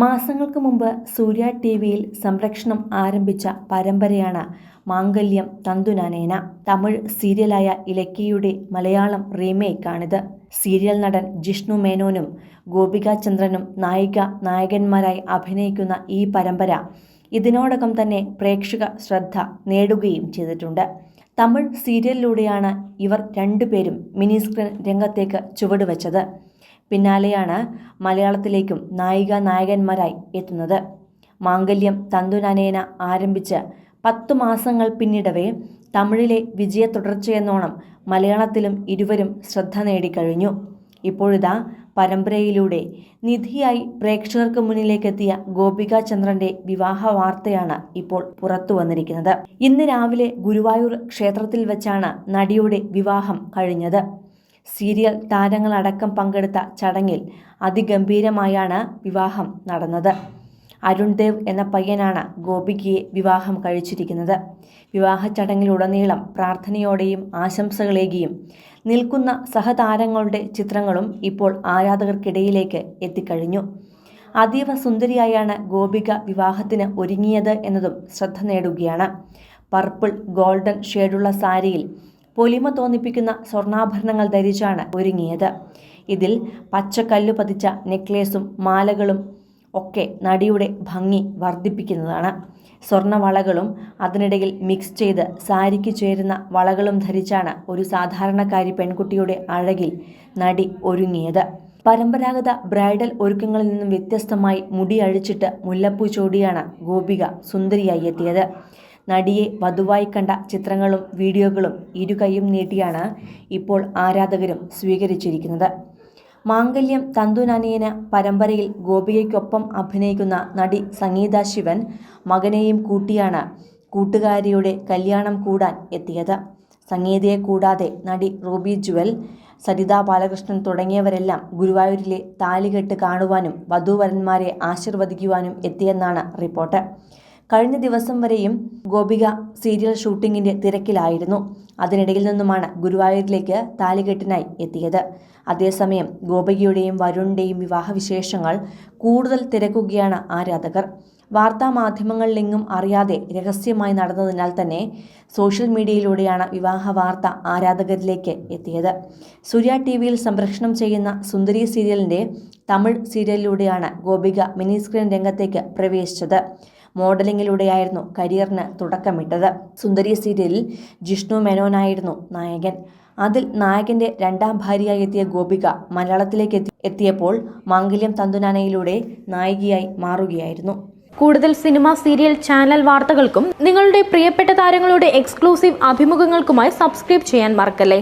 മാസങ്ങൾക്ക് മുമ്പ് സൂര്യ ടി വിയിൽ സംരക്ഷണം ആരംഭിച്ച പരമ്പരയാണ് മാംഗല്യം തന്തുനാനേന. തമിഴ് സീരിയലായ ഇലക്കിയുടെ മലയാളം റീമേക്കാണിത്. സീരിയൽ നടൻ ജിഷ്ണു മേനോനും ഗോപിക ചന്ദ്രനും നായിക നായകന്മാരായി അഭിനയിക്കുന്ന ഈ പരമ്പര ഇതിനോടകം തന്നെ പ്രേക്ഷക ശ്രദ്ധ നേടുകയും ചെയ്തിട്ടുണ്ട്. തമിഴ് സീരിയലിലൂടെയാണ് ഇവർ രണ്ടുപേരും മിനിസ്ക്രീൻ രംഗത്തേക്ക് ചുവടുവെച്ചത്. പിന്നാലെയാണ് മലയാളത്തിലേക്കും നായിക നായകന്മാരായി എത്തുന്നത്. മാംഗല്യം തന്തുനാനേന ആരംഭിച്ച് പത്തു മാസങ്ങൾ പിന്നിടവേ തമിഴിലെ വിജയ തുടർച്ചയെന്നോണം മലയാളത്തിലും ഇരുവരും ശ്രദ്ധ നേടിക്കഴിഞ്ഞു. ഇപ്പോഴിതാ പരമ്പരയിലൂടെ നിധിയായി പ്രേക്ഷകർക്ക് മുന്നിലേക്കെത്തിയ ഗോപിക ചന്ദ്രന്റെ വിവാഹ വാർത്തയാണ് ഇപ്പോൾ പുറത്തു വന്നിരിക്കുന്നത്. ഇന്ന് രാവിലെ ഗുരുവായൂർ ക്ഷേത്രത്തിൽ വെച്ചാണ് നടിയുടെ വിവാഹം കഴിഞ്ഞത്. സീരിയൽ താരങ്ങളടക്കം പങ്കെടുത്ത ചടങ്ങിൽ അതിഗംഭീരമായാണ് വിവാഹം നടന്നത്. അരുൺ ദേവ് എന്ന പയ്യനാണ് ഗോപികയെ വിവാഹം കഴിച്ചിരിക്കുന്നത്. വിവാഹ ചടങ്ങിലുടനീളം പ്രാർത്ഥനയോടെയും ആശംസകളേകിയും നിൽക്കുന്ന സഹതാരങ്ങളുടെ ചിത്രങ്ങളും ഇപ്പോൾ ആരാധകർക്കിടയിലേക്ക് എത്തിക്കഴിഞ്ഞു. അതീവ സുന്ദരിയായാണ് ഗോപിക വിവാഹത്തിന് ഒരുങ്ങിയത് എന്നതും ശ്രദ്ധ നേടുകയാണ്. പർപ്പിൾ ഗോൾഡൻ ഷെയ്ഡുള്ള സാരിയിൽ പൊലിമ തോന്നിപ്പിക്കുന്ന സ്വർണാഭരണങ്ങൾ ധരിച്ചാണ് ഒരുങ്ങിയത്. ഇതിൽ പച്ചക്കല്ലു പതിച്ച നെക്ലേസും മാലകളും ഒക്കെ നടിയുടെ ഭംഗി വർദ്ധിപ്പിക്കുന്നതാണ്. സ്വർണവളകളും അതിനിടയിൽ മിക്സ് ചെയ്ത് സാരിക്ക് ചേരുന്ന വളകളും ധരിച്ചാണ് ഒരു സാധാരണക്കാരി പെൺകുട്ടിയുടെ അഴകിൽ നടി ഒരുങ്ങിയത്. പരമ്പരാഗത ബ്രൈഡൽ ഒരുക്കങ്ങളിൽ നിന്നും വ്യത്യസ്തമായി മുടി അഴിച്ചിട്ട് മുല്ലപ്പൂ ചോടിയാണ് ഗോപിക സുന്ദരിയായി എത്തിയത്. നടിയെ വധുവായി കണ്ട ചിത്രങ്ങളും വീഡിയോകളും ഇരുകൈയും നീട്ടിയാണ് ഇപ്പോൾ ആരാധകരും സ്വീകരിച്ചിരിക്കുന്നത്. മാംഗല്യം തന്തുനാനിയന പരമ്പരയിൽ ഗോപികയ്ക്കൊപ്പം അഭിനയിക്കുന്ന നടി സംഗീത ശിവൻ മകനെയും കൂട്ടിയാണ് കൂട്ടുകാരിയുടെ കല്യാണം കൂടാൻ എത്തിയത്. സംഗീതയെ കൂടാതെ നടി റൂബി ജുവൽ സരിത ബാലകൃഷ്ണൻ തുടങ്ങിയവരെല്ലാം ഗുരുവായൂരിലെ താലികെട്ട് കാണുവാനും വധൂവരന്മാരെ ആശീർവദിക്കുവാനും എത്തിയെന്നാണ് റിപ്പോർട്ട്. കഴിഞ്ഞ ദിവസം വരെയും ഗോപിക സീരിയൽ ഷൂട്ടിങ്ങിന്റെ തിരക്കിലായിരുന്നു. അതിനിടയിൽ നിന്നുമാണ് ഗുരുവായൂരിലേക്ക് താലികെട്ടിനായി എത്തിയത്. അതേസമയം ഗോപികയുടെയും വരുണിന്റെയും വിവാഹവിശേഷങ്ങൾ കൂടുതൽ തിരക്കുകയാണ് ആരാധകർ വാർത്താ മാധ്യമങ്ങളിലെങ്ങും അറിയാതെ രഹസ്യമായി നടന്നതിനാൽ തന്നെ സോഷ്യൽ മീഡിയയിലൂടെയാണ് വിവാഹ വാർത്ത ആരാധകരിലേക്ക് എത്തിയത്. സൂര്യ ടി വിയിൽ സംപ്രേഷണം ചെയ്യുന്ന സുന്ദരി സീരിയലിന്റെ തമിഴ് സീരിയലിലൂടെയാണ് ഗോപിക മിനി സ്ക്രീൻ രംഗത്തേക്ക് പ്രവേശിച്ചത്. മോഡലിംഗിലൂടെയായിരുന്നു കരിയറിന് തുടക്കമിട്ടത്. സുന്ദരി സീരിയലിൽ ജിഷ്ണു മേനോനായിരുന്നു നായകൻ. അതിൽ നായകന്റെ രണ്ടാം ഭാര്യയായി എത്തിയ ഗോപിക മലയാളത്തിലേക്ക് എത്തി എത്തിയപ്പോൾ മാംഗല്യം തന്തുനാനയിലൂടെ നായികയായി മാറുകയായിരുന്നു. കൂടുതൽ സിനിമ സീരിയൽ ചാനൽ വാർത്തകൾക്കും നിങ്ങളുടെ പ്രിയപ്പെട്ട താരങ്ങളുടെ എക്സ്ക്ലൂസീവ് അഭിമുഖങ്ങൾക്കുമായി സബ്സ്ക്രൈബ് ചെയ്യാൻ മറക്കല്ലേ?